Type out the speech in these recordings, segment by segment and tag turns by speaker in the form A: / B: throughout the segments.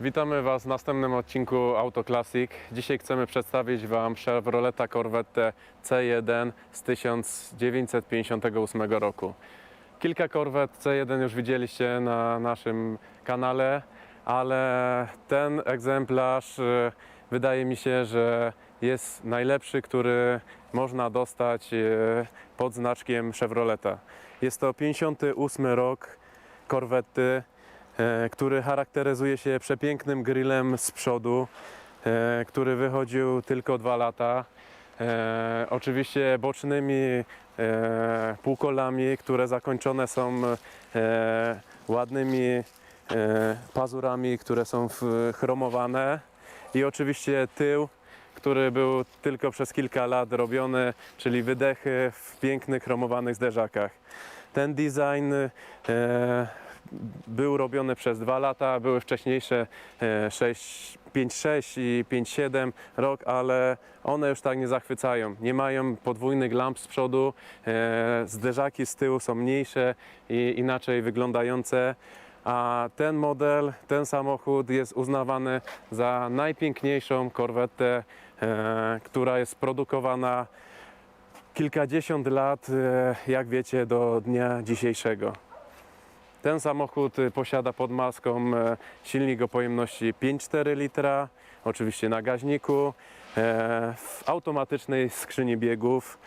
A: Witamy Was w następnym odcinku Auto Classic. Dzisiaj chcemy przedstawić Wam Chevroleta Corvette C1 z 1958 roku. Kilka Corvette C1 już widzieliście na naszym kanale, ale ten egzemplarz e, wydaje mi się, że jest najlepszy, który można dostać e, pod znaczkiem Chevroleta. Jest to 58 rok e, który charakteryzuje się przepięknym grillem z przodu, e, który wychodził tylko dwa lata. E, oczywiście bocznymi e, półkolami, które zakończone są e, ładnymi e, pazurami, które są chromowane i oczywiście tył, który był tylko przez kilka lat robiony, czyli wydechy w pięknych chromowanych zderzakach. Ten design e, był robiony przez dwa lata, były wcześniejsze e, 6, 5.6 i 5.7 rok, ale one już tak nie zachwycają. Nie mają podwójnych lamp z przodu, e, zderzaki z tyłu są mniejsze i inaczej wyglądające. A ten model, ten samochód jest uznawany za najpiękniejszą korwetę, e, która jest produkowana kilkadziesiąt lat, e, jak wiecie, do dnia dzisiejszego. Ten samochód y, posiada pod maską e, silnik o pojemności 5,4 litra, oczywiście na gaźniku, e, w automatycznej skrzyni biegów.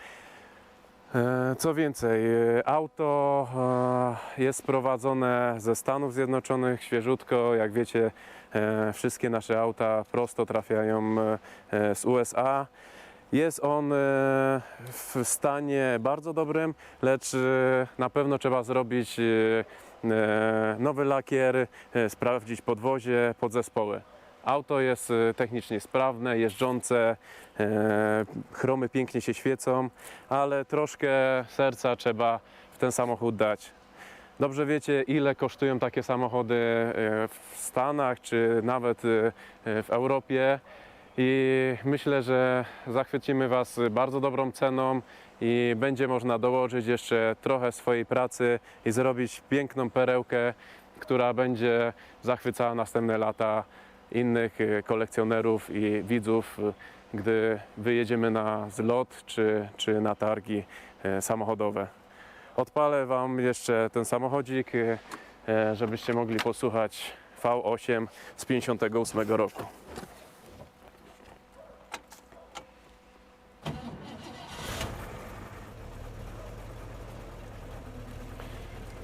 A: E, Co więcej, e, auto e, jest sprowadzone ze Stanów Zjednoczonych świeżutko. Jak wiecie, wszystkie nasze auta prosto trafiają z USA. Jest on e, w stanie bardzo dobrym, lecz e, na pewno trzeba zrobić e, nowy lakier, sprawdzić podwozie, podzespoły. Auto jest technicznie sprawne, jeżdżące, chromy pięknie się świecą, ale troszkę serca trzeba w ten samochód dać. Dobrze wiecie, ile kosztują takie samochody w Stanach czy nawet w Europie. I myślę, że zachwycimy Was bardzo dobrą ceną i będzie można dołożyć jeszcze trochę swojej pracy i zrobić piękną perełkę, która będzie zachwycała następne lata innych e, kolekcjonerów i widzów, gdy wyjedziemy na zlot czy, czy na targi e, samochodowe. Odpalę Wam jeszcze ten samochodzik, e, żebyście mogli posłuchać V8 z 58 roku.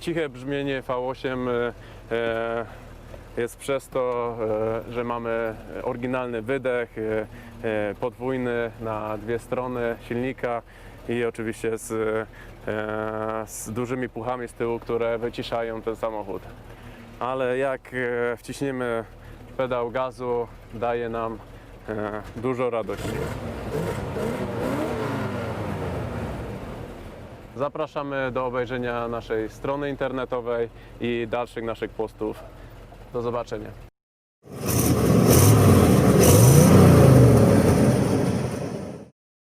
A: Ciche brzmienie V8 e, e, jest przez to, e, że mamy oryginalny wydech, podwójny na dwie strony silnika i oczywiście z, z dużymi puchami z tyłu, które wyciszają ten samochód. Ale jak wciśniemy pedał gazu, daje nam dużo radości. Zapraszamy do obejrzenia naszej strony internetowej i dalszych naszych postów. Do zobaczenia.